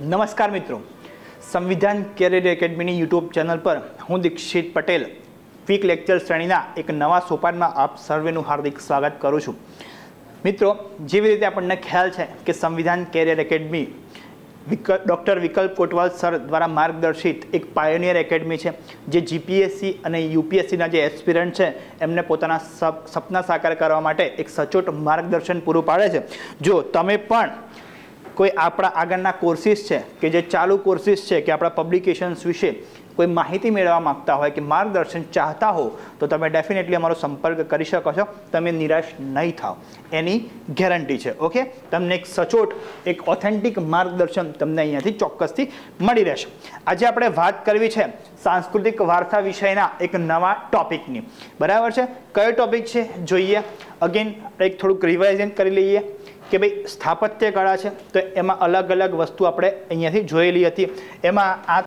નમસ્કાર મિત્રો. સંવિધાન કેરિયર એકેડમીની યુટ્યુબ ચેનલ પર હું દીક્ષિત પટેલ. વીક લેક્ચર શ્રેણીના એક નવા સોપાનમાં આપ સર્વેનું હાર્દિક સ્વાગત કરું છું. મિત્રો, જેવી રીતે આપણને ખ્યાલ છે કે સંવિધાન કેરિયર એકેડમી ડૉક્ટર વિકલ્પ કોટવાલ સર દ્વારા માર્ગદર્શિત એક પાયોનિયર એકેડમી છે, જે જીપીએસસી અને યુપીએસસીના જે એસ્પિરન્ટ છે, એમને પોતાના સપ, સપના સાકાર કરવા માટે એક સચોટ માર્ગદર્શન પૂરું પાડે છે. જો તમે પણ કોઈ આપણા આગળના કોર્સિસ છે કે જે ચાલુ કોર્સિસ છે કે આપણા પબ્લિકેશન્સ વિશે કોઈ માહિતી મેળવવા માગતા હોય કે માર્ગદર્શન ચાહતા હો, તો તમે ડેફિનેટલી અમારો સંપર્ક કરી શકો છો. તમે નિરાશ નહીં થાવ. એની ગેરંટી છે. ઓકે તમને એક સચોટ, એક ઓથેન્ટિક માર્ગદર્શન તમને અહીંયાથી ચોક્કસથી મળી રહેશે. આજે આપણે વાત કરવી છે સાંસ્કૃતિક વારસા વિષયના એક નવા ટોપિકની બરાબર છે? કયો ટોપિક છે? જોઈએ. અગેન એક થોડુંક રિવાઇઝન કરી લઈએ. કે ભાઈ સ્થાપત્ય કળા છે, તો એમાં અલગ અલગ વસ્તુ આપણે અહીંયાથી જોયેલી હતી. એમાં આ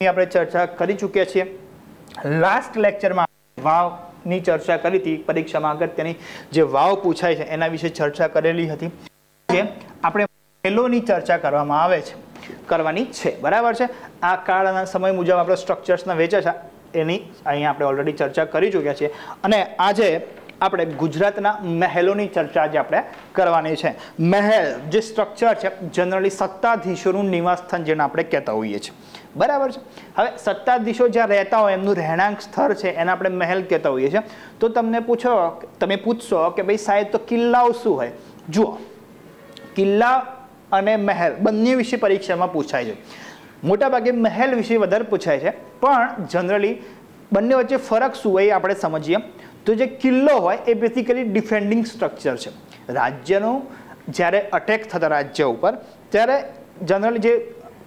આપણે ચર્ચા કરી ચૂક્યા છીએ. લાસ્ટ લેક્ચરમાં વાવની ચર્ચા કરી હતી, પરીક્ષામાં આગળ તેની જે વાવ પૂછાય છે, એના વિશે ચર્ચા કરેલી હતી. જે આપણે મહેલોની ચર્ચા કરવામાં આવે છે, કરવાની છે. બરાબર છે? આ કાળના સમય મુજબ આપણે સ્ટ્રક્ચર્સના વેચે છે એની અહીંયા આપણે ઓલરેડી ચર્ચા કરી ચૂક્યા છીએ. અને આજે આપણે ગુજરાતના મહેલોની ચર્ચા આજે આપણે કરવાની છે. મહેલ જે સ્ટ્રક્ચર છે જનરલી સત્તાધીશોનું નિવાસસ્થાન જેને આપણે કહેતા હોઈએ છીએ. બરાબર છે? હવે સત્તાધીશો જ્યાં રહેતા હોય, એમનું રહેણાંક સ્થળ છે, એને આપણે મહેલ કહેતા હોઈએ છીએ. તો તમને પૂછો, તમે પૂછશો કે ભાઈ સાહેબ, તો કિલ્લાઓ શું હોય? જુઓ. કિલ્લા અને મહેલ બંને વિશે પરીક્ષામાં પૂછાય છે. મોટાભાગે મહેલ વિશે વધારે પૂછાય છે. પણ જનરલી બંને વચ્ચે ફરક શું હોય એ આપણે સમજીએ. તો જે કિલ્લો હોય એ બેસિકલી ડિફેન્ડિંગ સ્ટ્રક્ચર છે. રાજ્યનો જ્યારે અટેક થતા રાજ્ય ઉપર, ત્યારે જનરલી જે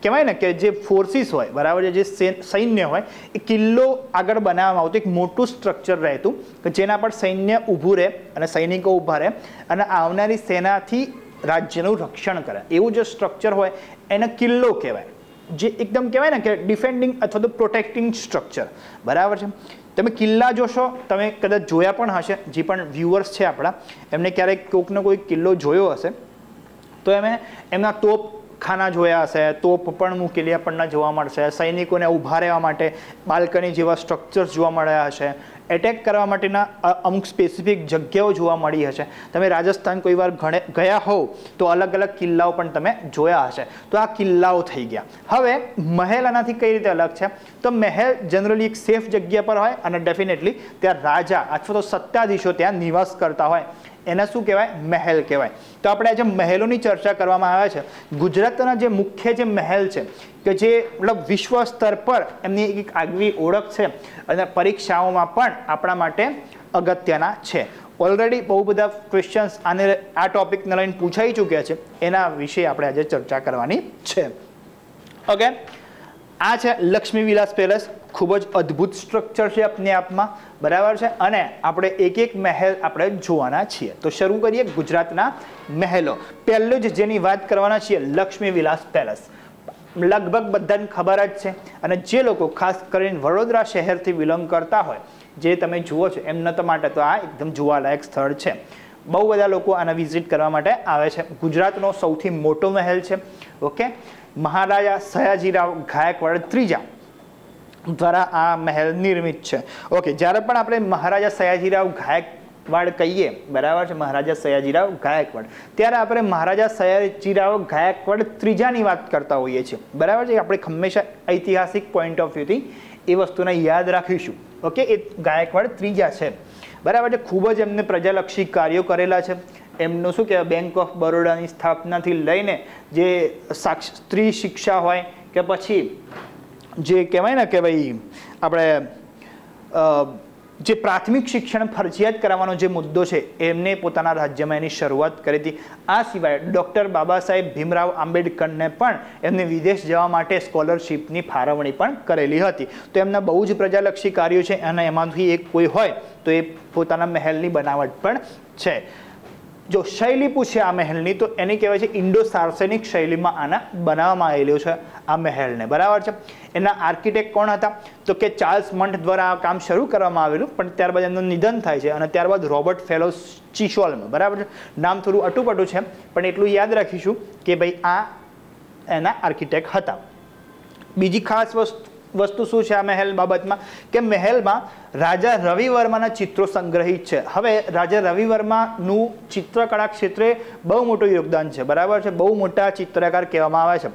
કહેવાય ને કે જે ફોર્સિસ હોય, બરાબર, જે સૈન્ય હોય, એ કિલ્લો આગળ બનાવવામાં આવતું, એક મોટું સ્ટ્રક્ચર રહેતું, કે જેના પર સૈન્ય ઊભું રહે અને સૈનિકો ઊભા રહે અને આવનારી સેનાથી રાજ્યનું રક્ષણ કરે. એવું જે સ્ટ્રક્ચર હોય, એને કિલ્લો કહેવાય. જે એકદમ કહેવાય ને કે ડિફેન્ડિંગ અથવા તો પ્રોટેક્ટિંગ સ્ટ્રક્ચર બરાબર છે? તમે કિલ્લા જોશો, તમે કદાચ જોયા પણ હશે, જે પણ વ્યુઅર્સ છે આપણા, એમને ક્યારેક કોઈકનો કોઈ કિલ્લો જોયો હશે, તો એમે એમના તોપ ખાના જોયા હશે, તોપ પણ મૂકેલી આપણને જોવા મળશે, સૈનિકોને ઊભા રહેવા માટે બાલ્કની જેવા સ્ટ્રક્ચર્સ જોવા મળ્યા હશે એટેક કરવા માટેના અમુક સ્પેસિફિક જગ્યાઓ જોવા મળી હશે. તમે રાજસ્થાન કોઈ વાર ગયા હોવ, તો અલગ અલગ કિલ્લાઓ પણ તમે જોયા હશે. તો આ કિલ્લાઓ થઈ ગયા. હવે, મહેલ આનાથી કઈ રીતે અલગ છે? તો મહેલ જનરલી એક સેફ જગ્યા પર હોય અને ડેફિનેટલી ત્યાં રાજા અથવા તો સત્તાધીશો ત્યાં નિવાસ કરતા હોય. એને શું કહેવાય? મહેલ કહેવાય. તો આપણે આજે મહેલોની ચર્ચા કરવામાં આવે છે. ગુજરાતના જે મુખ્ય જે મહેલ છે કે જે મતલબ વિશ્વ સ્તર પર એમની એક આગવી ઓળખ છે અને પરીક્ષાઓમાં પણ આપણા માટે અગત્યના છે. ઓલરેડી બહુ બધા ક્વેશ્ચન્સ આને આ ટોપિકને લઈને પૂછાઈ ચૂક્યા છે. એના વિશે આપણે આજે ચર્ચા કરવાની છે. ઓકે આ છે લક્ષ્મી વિલાસ પેલેસ. ખૂબ જ અદ્ભુત સ્ટ્રક્ચર છે આપની આપમાં. બરાબર છે? અને આપણે એક એક મહેલ આપણે જોવાના છીએ. તો શરૂ કરીએ ગુજરાતના મહેલો. પહેલું જ જેની વાત કરવાના છીએ, લક્ષ્મી વિલાસ પેલેસ. લગભગ બધાને ખબર જ છે. અને જે લોકો ખાસ કરીને વડોદરા શહેરથી બિલોંગ કરતા હોય, જે તમે જુઓ છો, એમના તો માટે તો આ એકદમ જોવાલાયક સ્થળ છે. બહુ બધા લોકો આને વિઝિટ કરવા માટે આવે છે. ગુજરાતનો સૌથી મોટો મહેલ છે. ઓકે? મહારાજા સયાજીરાવ ગાયકવાડ ત્રીજા દ્વારા આ મહેલ નિર્મિત છે. ઓકે, જ્યારે પણ આપણે મહારાજા સયાજીરાવ ગાયકવાડ કહીએ બરાબર છે? મહારાજા સયાજીરાવ ગાયકવાડ. ત્યારે આપણે મહારાજા સયાજીરાવ ગાયકવાડ ત્રીજાની વાત કરતા હોઈએ છીએ. બરાબર છે? આપણે હંમેશા ઐતિહાસિક પોઈન્ટ ઓફ વ્યૂથી એ વસ્તુને યાદ રાખીશું. ઓકે એ ગાયકવાડ ત્રીજા છે. બરાબર છે? ખૂબ જ એમને પ્રજાલક્ષી કાર્યો કરેલા છે. એમનું શું કહેવાય? બેંક ઓફ બરોડાની સ્થાપનાથી લઈને જે સાક્ષ, સ્ત્રી શિક્ષા હોય કે પછી જે કહેવાય ને કે ભાઈ, આપણે જે પ્રાથમિક શિક્ષણ ફરજિયાત કરાવવાનો જે મુદ્દો છે, એમને પોતાના રાજ્યમાં એની શરૂઆત કરી હતી. આ સિવાય ડૉક્ટર બાબા સાહેબ ભીમરાવ આંબેડકરને પણ એમને વિદેશ જવા માટે સ્કોલરશિપની ફાળવણી પણ કરેલી હતી. તો એમના બહુ જ પ્રજાલક્ષી કાર્યો છે અને એમાંથી એક કોઈ હોય તો એ પોતાના મહેલની બનાવટ પણ છે. જો શૈલી પૂછે આ મહેલની, તો એની કહેવાય છે ઇન્ડો સાર્સેનિક શૈલીમાં આના બનાવવામાં આવેલું છે આ મહેલને. બરાબર છે? એના આર્કિટેક્ટ કોણ હતા? તો કે ચાર્લ્સ મંટ દ્વારા આ કામ શરૂ કરવામાં આવેલું, પણ ત્યારબાદ એમનું નિધન થાય છે અને ત્યારબાદ રોબર્ટ ફેલો ચિશોલ્મ. બરાબર છે? નામ થોડું અટુપટું છે, પણ એટલું યાદ રાખીશું કે ભાઈ આ એના આર્કિટેક્ટ હતા. બીજી ખાસ વસ્તુ વસ્તુ શું છે આ મહેલ બાબતમાં? કે મહેલમાં રાજા રવિ વર્માના ચિત્રો સંગ્રહિત છે. હવે રાજા રવિ વર્માનું ચિત્રકળા ક્ષેત્રે બહુ મોટું યોગદાન છે. બરાબર છે? બહુ મોટા ચિત્રકાર કહેવામાં આવે છે.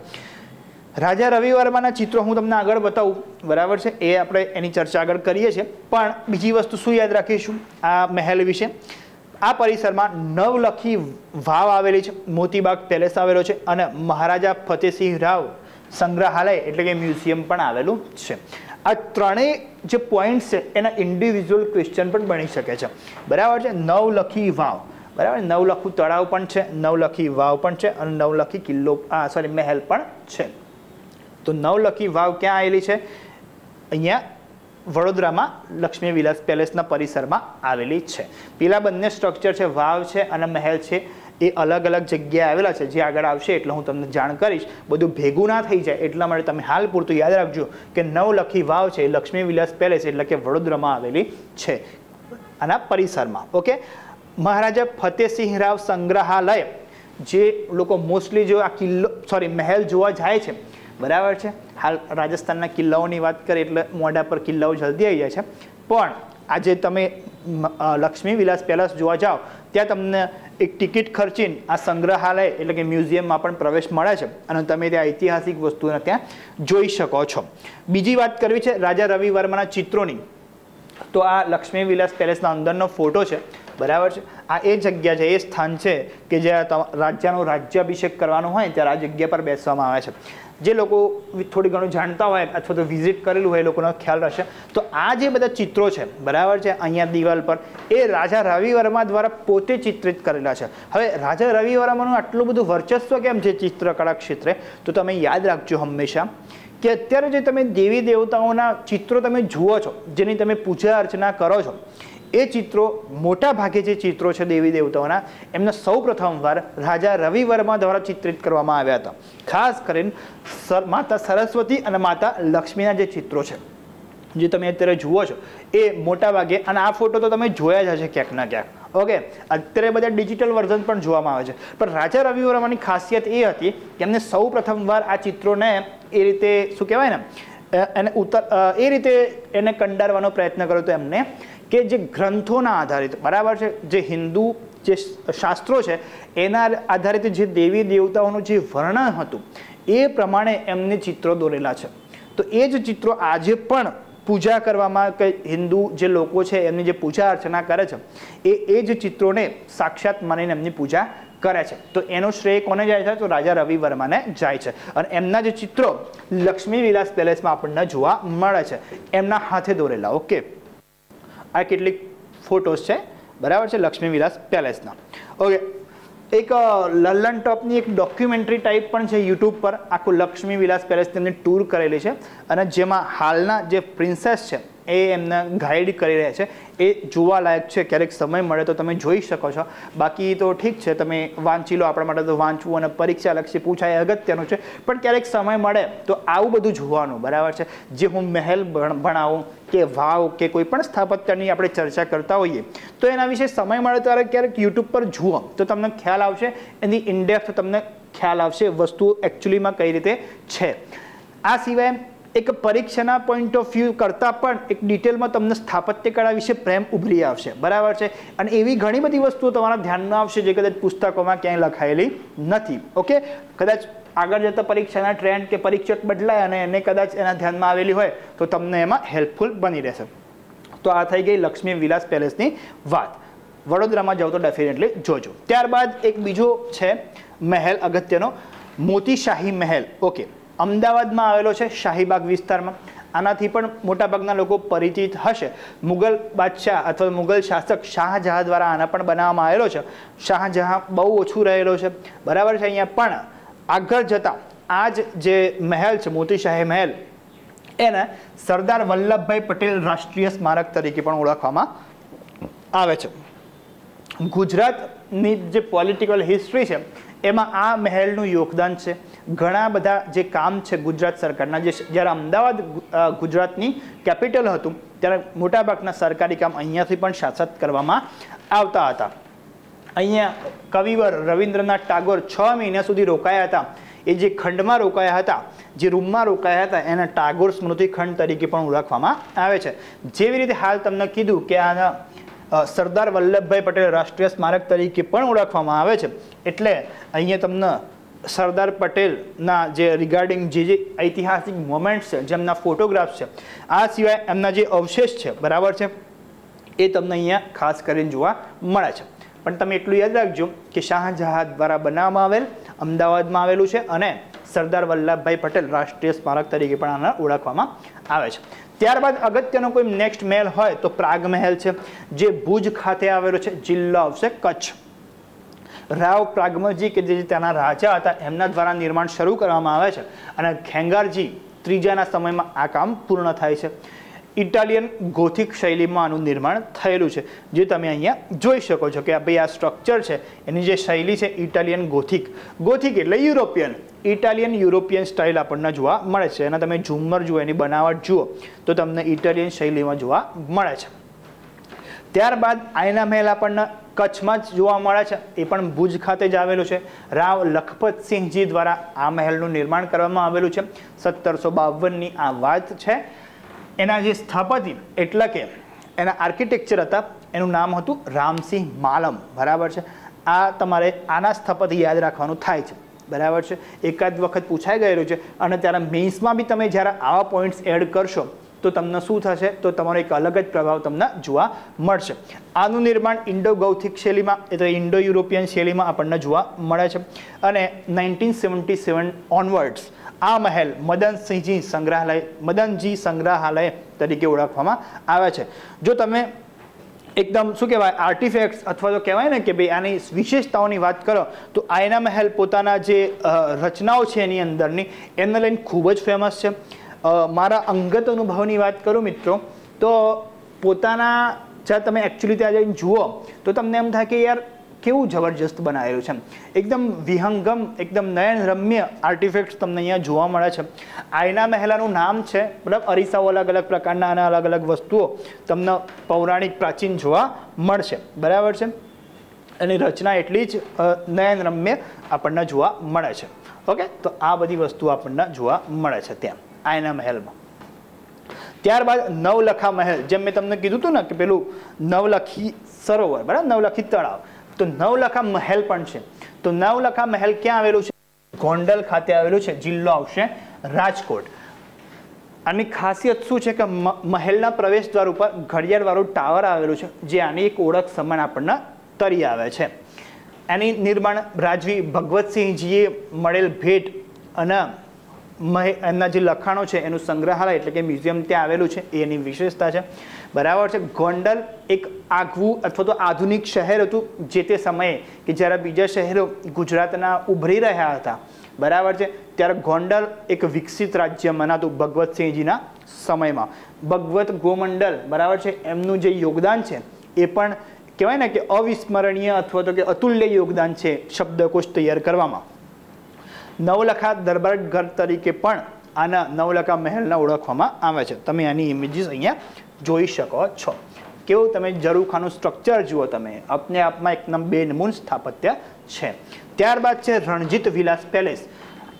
રાજા રવિ વર્માના ચિત્રો હું તમને આગળ બતાવું. બરાબર છે? એ આપણે એની ચર્ચા આગળ કરીએ છીએ. પણ બીજી વસ્તુ શું યાદ રાખીશું આ મહેલ વિશે? આ પરિસરમાં નવલખી વાવ આવેલી છે. મોતીબાગ પેલેસ આવેલો છે અને મહારાજા ફતેસિંહ રાવ સંગ્રહાલય એટલે કે મ્યુઝિયમ પણ આવેલું છે. આ ત્રણેય જે પોઈન્ટ્સ છે, એના ઇન્ડિવિજ્યુઅલ ક્વેશ્ચન પણ બની શકે છે. બરાબર છે? નવલખી વાવ. બરાબર? નવલખું તળાવ પણ છે, નવલખી વાવ પણ છે અને નવલખી કિલ્લો સોરી મહેલ પણ છે. તો નવલખી વાવ ક્યાં આવેલી છે? અહીંયા વડોદરામાં લક્ષ્મી વિલાસ પેલેસના પરિસરમાં આવેલી છે. પેલા બંને સ્ટ્રક્ચર છે, વાવ છે અને મહેલ છે. એ અલગ અલગ જગ્યાએ આવેલા છે. જે આગળ આવશે એટલે હું તમને જાણ કરીશ. બધું ભેગું ના થઈ જાય એટલા માટે તમે હાલ પૂરતું યાદ રાખજો કે નવલખી વાવ છે લક્ષ્મી વિલાસ પેલેસ એટલે કે વડોદરામાં આવેલી છે. આના પરિસરમાં, ઓકે? મહારાજા ફતેસિંહ રાવ સંગ્રહાલય, જે લોકો મોસ્ટલી જો આ કિલ્લો, સોરી, મહેલ જોવા જાય છે. બરાબર છે? હાલ રાજસ્થાનના કિલ્લાઓની વાત કરીએ એટલે મોઢા પર કિલ્લાઓ જલ્દી આવી જાય છે. પણ આજે તમે લક્ષ્મી વિલાસ પેલેસ જોવા જાઓ, ત્યાં તમને એક ટિકિટ ખર્ચીને આ સંગ્રહાલય એટલે કે મ્યુઝિયમમાં પણ પ્રવેશ મળે છે અને તમે ત્યાં ઐતિહાસિક વસ્તુને ત્યાં જોઈ શકો છો. બીજી વાત કરવી છે રાજા રવિ વર્માના ચિત્રોની. તો આ લક્ષ્મી વિલાસ પેલેસના અંદરનો ફોટો છે. બરાબર છે? આ એ જગ્યા છે, એ સ્થાન છે કે જ્યાં રાજ્યનો રાજ્યાભિષેક કરવાનો હોય ત્યારે આ જગ્યા પર બેસવામાં આવે છે. જે લોકો થોડી ઘણું જાણતા હોય અથવા તો વિઝિટ કરેલું હોય એ લોકોનો ખ્યાલ રહેશે. તો આ જે બધા ચિત્રો છે, બરાબર છે? અહીંયા દિવાલ પર. એ રાજા રવિ વર્મા દ્વારા પોતે ચિત્રિત કરેલા છે. હવે રાજા રવિ વર્માનું આટલું બધું વર્ચસ્વ કેમ છે ચિત્રકળા ક્ષેત્રે? તો તમે યાદ રાખજો હંમેશા કે અત્યારે જે તમે દેવી દેવતાઓના ચિત્રો તમે જુઓ છો, જેની તમે પૂજા અર્ચના કરો છો એ ચિત્રો મોટા ભાગે જે ચિત્રો છે દેવી દેવતાઓના, એમને સૌ પ્રથમવાર રાજા રવિવર્મા દ્વારા ચિત્રિત કરવામાં આવ્યા હતા. ખાસ કરીને માતા સરસ્વતી અને માતા લક્ષ્મીના જે ચિત્રો છે, જે તમે અત્યારે જુઓ છો, એ મોટા ભાગે, અને આ ફોટો તો તમે જોયા જ હશે ક્યાંક ના ક્યાંક. ઓકે અત્યારે બધા ડિજિટલ વર્ઝન પણ જોવામાં આવે છે. પણ રાજા રવિ વર્માની ખાસિયત એ હતી કે એમને સૌ પ્રથમવાર આ ચિત્રોને એ રીતે, શું કહેવાય ને એને ઉતર એ રીતે એને કંડારવાનો પ્રયત્ન કર્યો હતો એમને કે જે ગ્રંથોના આધારિત, બરાબર છે, જે હિન્દુ જે શાસ્ત્રો છે, એના આધારિત જે દેવી દેવતાઓનું જે વર્ણન હતું, એ પ્રમાણે એમને ચિત્રો દોરેલા છે. તો એ જ ચિત્રો આજે પણ પૂજા કરવામાં કે હિન્દુ જે લોકો છે, એમની જે પૂજા અર્ચના કરે છે, એ એ જ ચિત્રોને સાક્ષાત માનીને એમની પૂજા કરે છે. તો એનો શ્રેય કોને જાય છે? તો રાજા રવિ વર્માને જાય છે. અને એમના જે ચિત્રો લક્ષ્મી વિલાસ પેલેસમાં આપણને જોવા મળે છે. એમના હાથે દોરેલા, ઓકે? આ કેટલીક ફોટોસ છે. બરાબર છે? લક્ષ્મી વિલાસ પેલેસના. ઓકે. એક લલ્લન ટોપની એક ડોક્યુમેન્ટરી ટાઈપ પણ છે યુટ્યુબ પર. આખું લક્ષ્મી વિલાસ પેલેસ તેમની ટૂર કરેલી છે. અને જેમાં હાલના જે પ્રિન્સેસ છે એ એમને ગાઈડ કરી રહ્યા છે. એ જોવાલાયક છે, ક્યારેક સમય મળે તો તમે જોઈ શકો છો. બાકી તો ઠીક છે, તમે વાંચી લો આપણા માટે તો વાંચવું અને પરીક્ષા લક્ષી પૂછાય અગત્યનું છે. પણ ક્યારેક સમય મળે તો આવું બધું જોવાનું, બરાબર છે? જે હું મહેલ ભણ- ભણાવું કે વાવ કે કોઈ પણ સ્થાપત્યની આપણે ચર્ચા કરતા હોઈએ, તો એના વિશે સમય મળે ત્યારે ક્યારેક યુટ્યુબ પર જુઓ, તો તમને ખ્યાલ આવશે. એની ઇન્ડેપ્થ તમને ખ્યાલ આવશે વસ્તુ એકચ્યુઅલીમાં કઈ રીતે છે. આ સિવાય એક પરીક્ષાના પોઈન્ટ ઓફ વ્યૂ કરતાં પણ એક ડિટેલમાં તમને સ્થાપત્યકળા વિશે પ્રેમ ઉભરી આવશે. બરાબર છે? અને એવી ઘણી બધી વસ્તુઓ તમારા ધ્યાનમાં આવશે જે કદાચ પુસ્તકોમાં ક્યાંય લખાયેલી નથી. ઓકે કદાચ આગળ જતા પરીક્ષાના ટ્રેન્ડ કે પરીક્ષક બદલાય અને એને કદાચ એના ધ્યાનમાં આવેલી હોય, તો તમને એમાં હેલ્પફુલ બની રહેશે. તો આ થઈ ગઈ લક્ષ્મી વિલાસ પેલેસની વાત. વડોદરામાં જાઓ તો ડેફિનેટલી જોજો. ત્યારબાદ એક બીજો છે મહેલ, અગત્યનો, મોતીશાહી મહેલ. ઓકે અમદાવાદમાં આવેલો છે શાહીબાગ વિસ્તારમાં. આનાથી પણ મોટાભાગના લોકો પરિચિત હશે. મુગલ બાદશાહ અથવા મુગલ શાસક શાહજહાં દ્વારા આના પણ બનાવવામાં આવેલો છે. શાહજહાં બહુ ઓછું રહેલો છે. બરાબર છે અહીંયા પણ આગળ જતાં આ જ જે મહેલ છે, મોતીશાહી મહેલ, એને સરદાર વલ્લભભાઈ પટેલ રાષ્ટ્રીય સ્મારક તરીકે પણ ઓળખવામાં આવે છે. ગુજરાતની જે પોલિટિકલ હિસ્ટ્રી છે, એમાં આ મહેલનું યોગદાન છે. ઘણા બધા જે કામ છે ગુજરાત સરકારના, જે જ્યારે અમદાવાદ ગુજરાતની કેપિટલ હતું, ત્યારે મોટાભાગના સરકારી કામ અહીંયાથી પણ શાસત કરવામાં આવતા હતા. અહીંયા કવિવર રવિન્દ્રનાથ ટાગોર છ મહિના સુધી રોકાયા હતા. એ જે ખંડમાં રોકાયા હતા, જે રૂમમાં રોકાયા હતા, એના ટાગોર સ્મૃતિ ખંડ તરીકે પણ ઓળખવામાં આવે છે. જેવી રીતે હાલ તમને કીધું કે આના સરદાર વલ્લભભાઈ પટેલ રાષ્ટ્રીય સ્મારક તરીકે પણ ઓળખવામાં આવે છે. એટલે અહીંયા તમને સરદાર પટેલના જે રિગાર્ડિંગ જે જે ઐતિહાસિક મોમેન્ટ્સ છે, જેમના ફોટોગ્રાફ્સ છે, આ સિવાય એમના જે અવશેષ છે, બરાબર છે? એ તમને અહીંયા ખાસ કરીને જોવા મળે છે. પણ તમે એટલું યાદ રાખજો કે શાહજહાં દ્વારા બનાવવામાં આવેલ, અમદાવાદમાં આવેલું છે અને સરદાર વલ્લભભાઈ પટેલ રાષ્ટ્રીય સ્મારક તરીકે પણ આને ઓળખવામાં આવે છે. ત્યારબાદ અગત્યનો કોઈ નેક્સ્ટ મહેલ હોય તો પ્રાગ મહેલ છે, જે ભુજ ખાતે આવેલો છે, જિલ્લો આવશે કચ્છ. રાવ પ્રાગમજી કે જે ત્યાંના રાજા હતા, એમના દ્વારા નિર્માણ શરૂ કરવામાં આવે છે અને ખેંગારજી ત્રીજાના સમયમાં આ કામ પૂર્ણ થાય છે. ઇટાલિયન ગોથિક શૈલીમાં આનું નિર્માણ થયેલું છે. જે તમે અહીંયા જોઈ શકો છો કે ભાઈ આ સ્ટ્રક્ચર છે. એની જે શૈલી છે ઇટાલિયન ગોથિક. ગોથિક એટલે યુરોપિયન. ઇટાલિયન યુરોપિયન સ્ટાઇલ આપણને જોવા મળે છે. અને તમે ઝુમ્મર જુઓ, એની બનાવટ જુઓ, તો તમને ઇટાલિયન શૈલીમાં જોવા મળે છે. ત્યારબાદ આયના મહેલ આપણને કચ્છમાં જ જોવા મળે છે. એ પણ ભુજ ખાતે જ આવેલું છે. રાવ લખપતસિંહજી દ્વારા આ મહેલનું નિર્માણ કરવામાં આવેલું છે. સત્તરસો બાવનની આ વાત છે. એના જે સ્થાપતિ એટલે કે એના આર્કિટેક્ચર હતા, એનું નામ હતું રામસિંહ માલમ. બરાબર છે? આ તમારે આના સ્થપતિ યાદ રાખવાનું થાય છે. બરાબર છે? એકાદ વખત પૂછાઈ ગયેલું છે અને ત્યારે મેન્સમાં બી તમે જ્યારે આવા પોઈન્ટ્સ એડ કરશો, તો તમને શું થશે? તો તમારો એક અલગ જ પ્રભાવ તમને જોવા મળશે. આનું નિર્માણ ઇન્ડો ગૌથિક શૈલીમાં એટલે ઇન્ડો યુરોપિયન શૈલીમાં આપણને જોવા મળે છે. અને નાઇન્ટીન સેવન્ટી સેવન ઓનવર્ડ્સ આ મહેલ મદનસિંહજી સંગ્રહાલય, મદનજી સંગ્રહાલય તરીકે ઓળખવામાં આવે છે. જો તમે એકદમ શું કહેવાય આર્ટિફેક્ટ્સ અથવા તો કહેવાય ને કે ભાઈ આની વિશેષતાઓની વાત કરો, તો આયના મહેલ પોતાના જે રચનાઓ છે એની અંદરની એને લઈને ખૂબ જ ફેમસ છે. મારા અંગત અનુભવની વાત કરું મિત્રો, તો પોતાના જ્યાં તમે એકચ્યુઅલી ત્યાં જઈને જુઓ, તો તમને એમ થાય કે યાર કેવું જબરજસ્ત બનાવેલું છે એકદમ વિહંગમ, એકદમ નયન રમ્ય આર્ટિફેક્ટ્સ તમને અહીંયા જોવા મળે છે. આયના મહેલાનું નામ છે મતલબ અરીસાઓ અલગ અલગ પ્રકારના અને અલગ અલગ વસ્તુઓ તમને પૌરાણિક પ્રાચીન જોવા મળશે. બરાબર છે? એની રચના એટલી જ નયનરમ્ય નયન રમ્ય આપણને જોવા મળે છે. ઓકે? તો આ બધી વસ્તુ આપણને જોવા મળે છે ત્યાં, આયના મહેલમાં. ત્યારબાદ નવલખા મહેલ, જેમ મેં તમને કીધું હતું ને કે પેલું નવલખી સરોવર, બરાબર? નવલખી તળાવ. તો નવલખા મહેલ પણ છે. તો નવલખા મહેલ ક્યાં આવેલું છે? ગોંડલ ખાતે આવેલું છે. જિલ્લો આવશે રાજકોટ. આની ખાસિયત શું છે કે મહેલના પ્રવેશ દ્વાર ઉપર ઘડિયાળવાળું ટાવર આવેલું છે, જે આની એક ઓળખ સમાન આપણને તરી આવે છે. એની નિર્માણ રાજવી ભગવતસિંહજીએ મળેલ ભેટ અને એમના જે લખાણો છે, એનું સંગ્રહાલય એટલે કે મ્યુઝિયમ ત્યાં આવેલું છે, એની વિશેષતા છે. બરાબર છે? ગોંડલ એક આગવું અથવા તો આધુનિક શહેર હતું જે તે સમયે કે જ્યારે બીજા શહેરો ગુજરાતના ઉભરી રહ્યા હતા. બરાબર છે? ત્યારે ગોંડલ એક વિકસિત રાજ્ય મનાતું ભગવતસિંહજીના સમયમાં. ભગવત ગોમંડલ, બરાબર છે? એમનું જે યોગદાન છે, એ પણ કહેવાય ને કે અવિસ્મરણીય અથવા તો કે અતુલ્ય યોગદાન છે, શબ્દકોશ તૈયાર કરવામાં. નવલખા દરબારગઢ તરીકે પણ આના નવલખા મહેલને ઓળખવામાં આવે છે. તમે આની ઇમેજીસ અહીંયા જોઈ શકો છો. કેવું તમે જરૂખાનું સ્ટ્રક્ચર જુઓ તમે. આપને આપમાં એકદમ બેનમૂન સ્થાપત્ય છે. ત્યારબાદ છે રણજીત વિલાસ પેલેસ.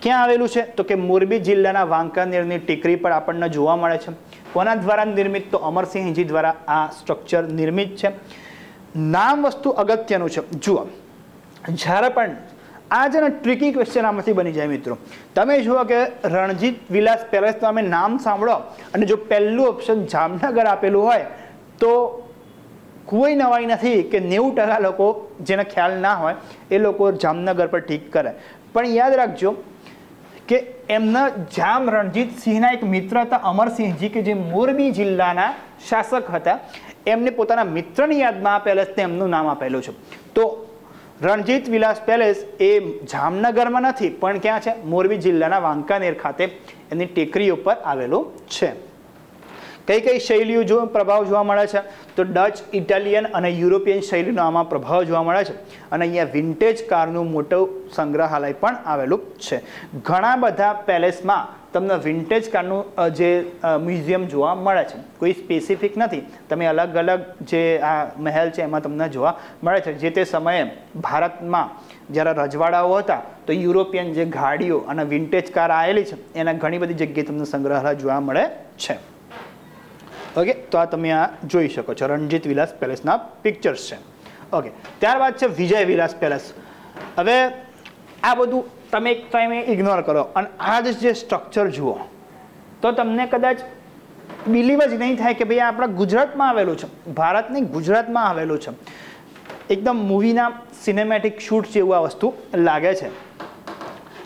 ક્યાં આવેલું છે? તો કે મોરબી જિલ્લાના વાંકાનેરની ટેકરી પર આપણને જોવા મળે છે. કોના દ્વારા નિર્મિત? તો અમરસિંહજી દ્વારા આ સ્ટ્રક્ચર નિર્મિત છે. નામ વસ્તુ અગત્યનું છે. જુઓ. જ્યારે પણ આ છે ને ટ્રિકી ક્વેશ્ચન આમાંથી બની જાય મિત્રો. તમે જુઓ કે રણજીત વિલાસ પેલેસ તમે નામ સાંભળો અને જો પહેલું ઓપ્શન જામનગર આપેલું હોય, તો કોઈ નવાઈ નથી કે નેવું ટકા લોકો જેને ખ્યાલ ના હોય, એ લોકો જામનગર પર ઠીક કરે. પણ યાદ રાખજો કે એમના જામ રણજીત સિંહના એક મિત્ર હતા અમરસિંહજી કે જે મોરબી જિલ્લાના શાસક હતા. એમને પોતાના મિત્રની યાદમાં આ પેલેસને એમનું નામ આપેલું છે. તો રણજીત વિલાસ પેલેસ એ જામનગરમાં નથી, પણ ક્યાં છે? મોરબી જિલ્લાના વાંકાનેર ખાતે એની ટેકરી ઉપર આવેલું છે. કઈ કઈ શૈલીઓ જો પ્રભાવ જોવા મળે છે? તો ડચ, ઇટાલિયન અને યુરોપિયન શૈલીનો આમાં પ્રભાવ જોવા મળે છે. અને અહીંયા વિન્ટેજ કારનું મોટું સંગ્રહાલય પણ આવેલું છે. ઘણા બધા પેલેસમાં તમને વિન્ટેજ કારનું જે મ્યુઝિયમ જોવા મળે છે. કોઈ સ્પેસિફિક નથી. તમે અલગ અલગ જે આ મહેલ છે એમાં તમને જોવા મળે છે. જે તે સમયે ભારતમાં જ્યારે રજવાડાઓ હતા, તો યુરોપિયન જે ગાડીઓ અને વિન્ટેજ કાર આવેલી છે, એના ઘણી બધી જગ્યાએ તમને સંગ્રહાલય જોવા મળે છે. ઓકે તો આ તમે આ જોઈ શકો છો. રણજીત વિલાસ પેલેસના પિક્ચર્સ છે. ઓકે ત્યારબાદ છે વિજય વિલાસ પેલેસ. હવે આ બધું તમે એક ટાઈમે ઇગ્નોર કરો. અને આ જ જે સ્ટ્રક્ચર જુઓ, તો તમને કદાચ બિલીવ જ નહીં થાય કે ભાઈ આપણા ગુજરાતમાં આવેલું છે. ભારતની ગુજરાતમાં આવેલું છે. એકદમ મૂવીના સિનેમેટિક શૂટ જેવું આ વસ્તુ લાગે છે.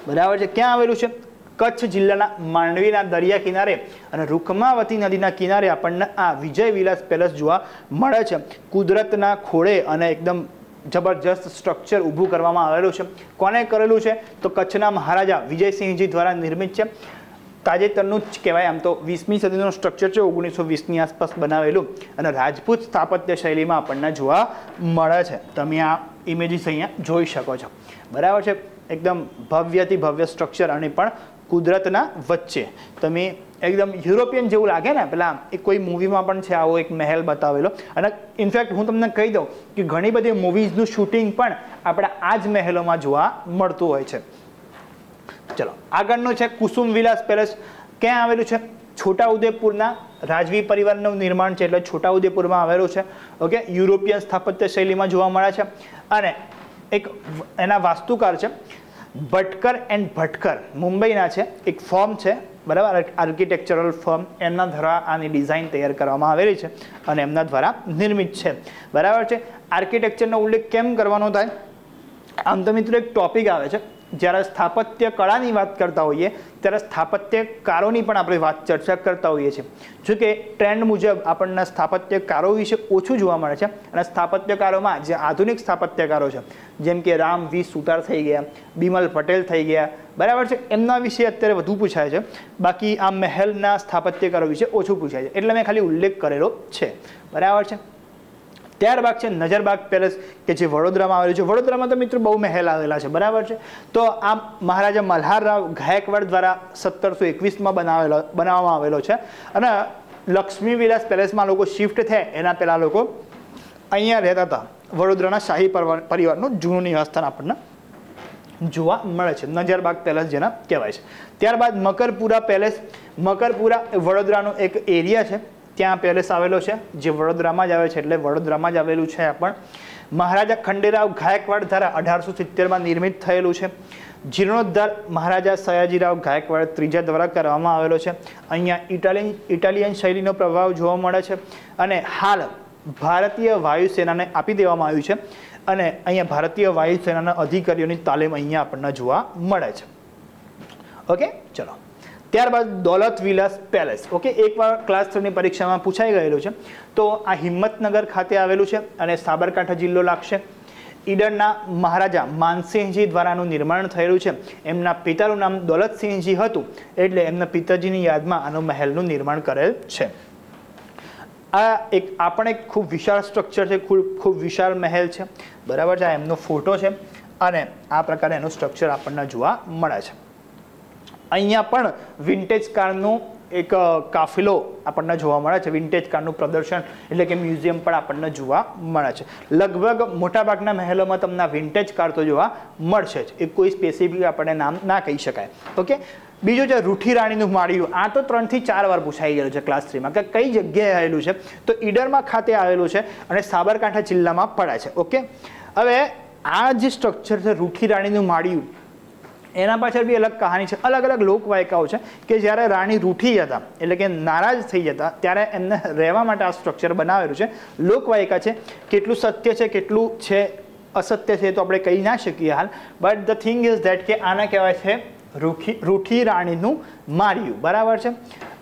બરાબર છે? ક્યાં આવેલું છે? કચ્છ જિલ્લાના માંડવીના દરિયા કિનારે અને રૂકમાવતી નદીના કિનારે આપણને આ વિજય વિલાસ પેલેસ જોવા મળે છે. કુદરતના ખોળે અને એકદમ જબરજસ્ત સ્ટ્રક્ચર ઊભું કરવામાં આવેલું છે. કોને કરેલું છે? તો કચ્છના મહારાજા વિજયસિંહજી દ્વારા નિર્મિત છે. તાજેતરનું જ કહેવાય આમ તો વીસમી સદીનું સ્ટ્રક્ચર છે, ઓગણીસો વીસની આસપાસ બનાવેલું અને રાજપૂત સ્થાપત્ય શૈલીમાં આપણને જોવા મળે છે. તમે આ ઇમેજીસ અહીંયા જોઈ શકો છો. બરાબર છે? એકદમ ભવ્યથી ભવ્ય સ્ટ્રક્ચર અને પણ કુદરતના વચ્ચે. તમે એકદમ યુરોપિયન જેવું લાગે ને, પેલા એ કોઈ મૂવીમાં પણ છે, આવો એક મહેલ બતાવેલો. અને ઇનફેક્ટ હું તમને કહી દઉં કે ઘણી બધી મૂવીઝનું શૂટિંગ પણ આપણે આ જ મહેલોમાં જોવા મળતું હોય છે. ચલો, આગળનું છે કુસુમ વિલાસ પેલેસ. ક્યાં આવેલું છે? છોટાઉદેપુરના રાજવી પરિવારનું નિર્માણ છે, એટલે છોટાઉદેપુરમાં આવેલું છે. ઓકે, યુરોપિયન સ્થાપત્ય શૈલીમાં જોવા મળે છે. અને એક એના વાસ્તુકાર છે ભટકર એન્ડ ભટકર. મુંબઈના છે, એક ફોર્મ છે, બરાબર? Architectural form. એમના દ્વારા આની ડિઝાઇન તૈયાર કરવામાં આવેલી છે અને એમના દ્વારા નિર્મિત છે. બરાબર છે? આર્કિટેક્ચરનો ઉલ્લેખ કેમ કરવાનો થાય? આમ તો મિત્રો એક ટોપિક આવે છે. જ્યારે સ્થાપત્ય કળાની વાત કરતા હોઈએ, ત્યારે સ્થાપત્યકારોની પણ આપણે વાત ચર્ચા કરતા હોઈએ છીએ. જો કે ટ્રેન્ડ મુજબ આપણને સ્થાપત્યકારો વિશે ઓછું જોવા મળે છે અને સ્થાપત્યકારોમાં જે આધુનિક સ્થાપત્યકારો છે, જેમ કે રામ વી સુતાર થઈ ગયા, બિમલ પટેલ થઈ ગયા, બરાબર છે, એમના વિશે અત્યારે વધુ પૂછાય છે. બાકી આ મહેલના સ્થાપત્યકારો વિશે ઓછું પૂછાય છે. એટલે મેં ખાલી ઉલ્લેખ કરેલો છે. બરાબર છે? ત્યારબાદ છે નજરબાગ પેલેસ, કે જે વડોદરામાં આવેલું છે. વડોદરામાં તો મિત્રો બહુ મહેલ આવેલા છે, બરાબર છે? તો આ મહારાજા મલ્હારરાવ ગાયકવાડ દ્વારા સત્તરસો એકવીસમાં બનાવેલો, બનાવવામાં આવેલો છે. અને લક્ષ્મી વિલાસ પેલેસમાં લોકો શિફ્ટ થયા, એના પહેલાં લોકો અહીંયા રહેતા હતા. વડોદરાના શાહી પરવા- પરિવારનું જૂનું નિવાસસ્થાન આપણને જોવા મળે છે. નજરબાગ પેલેસ જેના કહેવાય છે. ત્યારબાદ મકરપુરા પેલેસ. મકરપુરા વડોદરાનો એક એરિયા છે. ત્યાં પેલેસ આવેલો છે, જે વડોદરામાં જ આવે છે, એટલે વડોદરામાં જ આવેલું છે આ પણ. મહારાજા ખંડેરાવ ગાયકવાડ દ્વારા અઢારસો સિત્તેરમાં નિર્મિત થયેલું છે. જીર્ણોદ્ધાર મહારાજા સયાજીરાવ ગાયકવાડ ત્રીજા દ્વારા કરવામાં આવેલો છે. અહીંયા ઇટાલિયન ઇટાલિયન શૈલીનો પ્રભાવ જોવા મળે છે અને હાલ ભારતીય વાયુસેનાને આપી દેવામાં આવ્યું છે અને અહીંયા ભારતીય વાયુસેનાના અધિકારીઓની તાલીમ અહીંયા આપણને જોવા મળે છે. ઓકે, ચલો. ત્યારબાદ દોલત વિલાસ પેલેસ. ઓકે, એકવાર ક્લાસ થ્રીની પરીક્ષામાં પૂછાઈ ગયેલું છે. તો આ હિંમતનગર ખાતે આવેલું છે અને સાબરકાંઠા જિલ્લો લાગશે. ઈડરના મહારાજા માનસિંહજી દ્વારાનું નિર્માણ થયેલું છે. એમના પિતાનું નામ દોલતસિંહજી હતું, એટલે એમના પિતાજીની યાદમાં આનો મહેલનું નિર્માણ કરેલ છે. આ એક આપણે ખૂબ વિશાળ સ્ટ્રક્ચર છે, ખૂબ ખૂબ વિશાળ મહેલ છે. બરાબર છે, આ એમનો ફોટો છે અને આ પ્રકારે એનું સ્ટ્રક્ચર આપણને જોવા મળે છે. અહીંયા પણ વિન્ટેજ કારનું એક કાફિલો આપણને જોવા મળે છે. વિન્ટેજ કારનું પ્રદર્શન એટલે કે મ્યુઝિયમ પણ આપણને જોવા મળે છે. લગભગ મોટાભાગના મહેલોમાં તમને વિન્ટેજ કાર તો જોવા મળશે જ. એ કોઈ સ્પેસિફિક આપણને નામ ના કહી શકાય. ઓકે બીજું છે રૂઠી રાણીનું માળિયું. આ તો ત્રણથી ચાર વાર પૂછાઈ ગયેલું છે ક્લાસ થ્રીમાં કે કઈ જગ્યાએ આવેલું છે? તો ઈડરમાં ખાતે આવેલું છે અને સાબરકાંઠા જિલ્લામાં પડે છે. ઓકે હવે આ જે સ્ટ્રક્ચર છે રૂઠી રાણીનું માળિયું એના પાછળ બી અલગ કહાની છે. અલગ અલગ લોકવાયકાઓ છે કે જ્યારે રાણી રૂઠી જતા, એટલે કે નારાજ થઈ જતા, ત્યારે એમને રહેવા માટે આ સ્ટ્રક્ચર બનાવેલું છે. લોકવાયકા છે, કેટલું સત્ય છે, કેટલું છે, અસત્ય છે તો આપણે કહી ના શકીએ હાલ. But the thing is that કે આને કહેવાય છે, રૂખી, રૂઠી રાણીનું માર્યું બરાબર છે?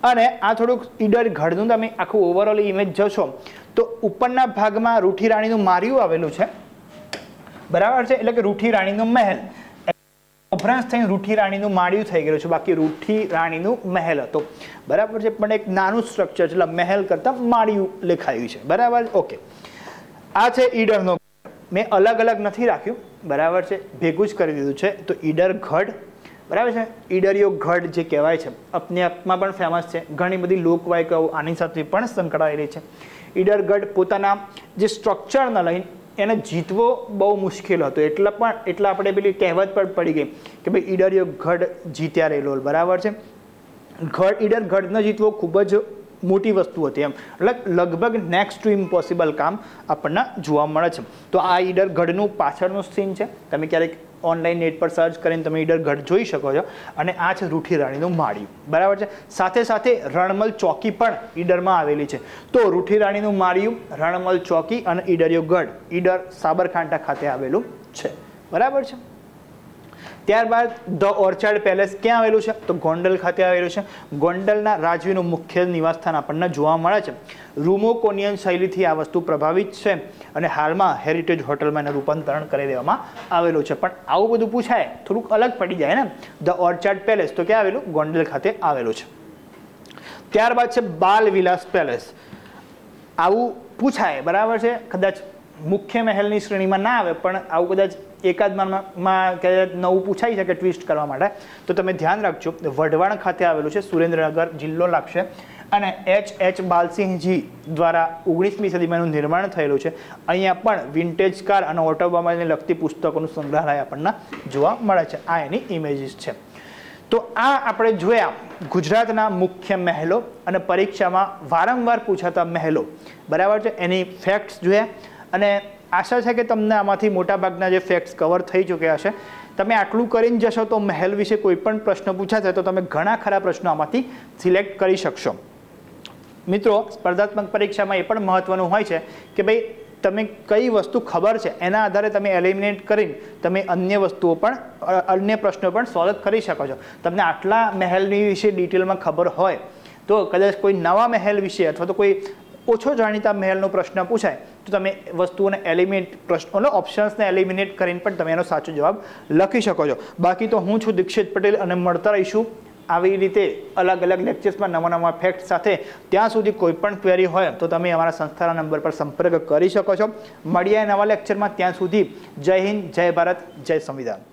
અને આ થોડુંક ઈડર ઘડનું તમે આખું ઓવરઓલ ઇમેજ જોશો, તો ઉપરના ભાગમાં રૂઠી રાણીનું માર્યું આવેલું છે. બરાબર છે? એટલે કે રૂઠી રાણીનો મહેલ. ઉપરાંત થઈને રૂઠી રાણીનું માળિયું થઈ ગયેલું છે. બાકી રૂઠી રાણીનું મહેલ હતો. બરાબર છે, પણ એક નાનું સ્ટ્રક્ચર છે, એટલે મહેલ કરતાં માળિયું લેખાયું છે. બરાબર? ઓકે. આ છે ઈડરનો મેં અલગ અલગ નથી રાખ્યું. બરાબર છે? ભેગું જ કરી દીધું છે. તો ઈડર ગઢ બરાબર છે? ઈડરિયો ગઢ જે કહેવાય છે, અપને આપમાં પણ ફેમસ છે. ઘણી બધી લોકવાયકાઓ આની સાથે પણ સંકળાયેલી છે. ઈડરગઢ પોતાના જે સ્ટ્રક્ચરને લઈને એને જીતવો બહુ મુશ્કેલ હતો. એટલા પણ, એટલા આપણે પેલી કહેવત પણ પડી ગઈ કે ભાઈ ઈડરિયો ગઢ જીત્યા રહેલો, બરાબર છે? ગઢ ઈડર ગઢ ન જીતવો ખૂબ જ મોટી વસ્તુ હતી એમ. એટલે લગભગ નેક્સ્ટ ટુ ઇમ્પોસિબલ કામ આપણને જોવા મળે છે. તો આ ઈડર ગઢનું પાછળનું સીન છે. તમે ક્યારેક ઓનલાઈન નેટ પર સર્ચ કરીને તમે ઈડર ગઢ જોઈ શકો છો. અને આ છે રૂઠી રાણીનું માળિયું. બરાબર છે? સાથે સાથે રણમલ ચોકી પણ ઈડરમાં આવેલી છે. તો રૂઠી રાણીનું માળિયું, રણમલ ચોકી અને ઈડરિયો ગઢ ઈડર સાબરકાંઠા ખાતે આવેલું છે. બરાબર છે? ત્યારબાદ ધ ઓર્ચાર્ડ પેલેસ ક્યાં આવેલું છે? તો ગોંડલ ખાતે આવેલું છે. ગોંડલના રાજવીનું મુખ્ય નિવાસસ્થાન આપણને જોવા મળે છે. રૂમોકોનિયન શૈલીથી આ વસ્તુ પ્રભાવિત છે અને હાલમાં હેરિટેજ હોટલમાં એનું રૂપાંતરણ કરી દેવામાં આવેલું છે. પણ આવું બધું પૂછાય, થોડુંક અલગ પડી જાય ને? ધ ઓર્ચાર્ડ પેલેસ તો ક્યાં આવેલું? ગોંડલ ખાતે આવેલું છે. ત્યારબાદ છે બાલ વિલાસ પેલેસ. આવું પૂછાય, બરાબર છે? કદાચ મુખ્ય મહેલની શ્રેણીમાં ના આવે, પણ આવું કદાચ એકાદ માનમાં કદાચ નવું પૂછાઈ શકે ટ્વિસ્ટ કરવા માટે, તો તમે ધ્યાન રાખજો. વઢવાણ ખાતે આવેલું છે સુરેન્દ્રનગર જિલ્લો લાગશે. અને એચ એચ બાલસિંહજી દ્વારા ઓગણીસમી સદીમાં એનું નિર્માણ થયેલું છે. અહીંયા પણ વિન્ટેજ કાર અને ઓટોમોબાઈલને લગતી પુસ્તકોનું સંગ્રહાલય આપણને જોવા મળે છે. આ એની ઇમેજીસ છે. તો આ આપણે જોયા ગુજરાતના મુખ્ય મહેલો અને પરીક્ષામાં વારંવાર પૂછાતા મહેલો. બરાબર છે? એની ફેક્ટ્સ જોયા. અને આશા છે કે તમને આમાંથી મોટાભાગના જે ફેક્ટ્સ કવર થઈ ચૂક્યા હશે. તમે આટલું કરીને જશો તો મહેલ વિશે કોઈ પણ પ્રશ્ન પૂછાશે તો તમે ઘણા ખરા પ્રશ્નો આમાંથી સિલેક્ટ કરી શકશો. મિત્રો, સ્પર્ધાત્મક પરીક્ષામાં એ પણ મહત્વનું હોય છે કે ભાઈ, તમે કઈ વસ્તુ ખબર છે એના આધારે તમે એલિમિનેટ કરીને તમે અન્ય વસ્તુઓ પણ અન્ય પ્રશ્નો પણ સોલ્વ કરી શકો છો. તમને આટલા મહેલની વિશે ડિટેલમાં ખબર હોય તો કદાચ કોઈ નવા મહેલ વિશે અથવા તો કોઈ ઓછો જાણીતા મહેલનો પ્રશ્ન પૂછાય, તો તમે વસ્તુઓને એલિમિનેટ પ્રશ્નોનો ઓપ્શન્સને એલિમિનેટ કરીને પણ તમે એનો સાચો જવાબ લખી શકો છો. બાકી તો હું છું દીક્ષિત પટેલ અને મળતા રહીશું. આવી રીતે અલગ અલગ લેક્ચર્સમાં નવા નવા ફેક્ટ સાથે ત્યાં સુધી કોઈ પણ ક્વેરી હોય તો તમે અમારા સંસ્થાના નંબર પર સંપર્ક કરી શકો છો. મળીએ નવા લેક્ચરમાં ત્યાં સુધી જય હિન્દ, જય ભારત, જય સંવિધાન.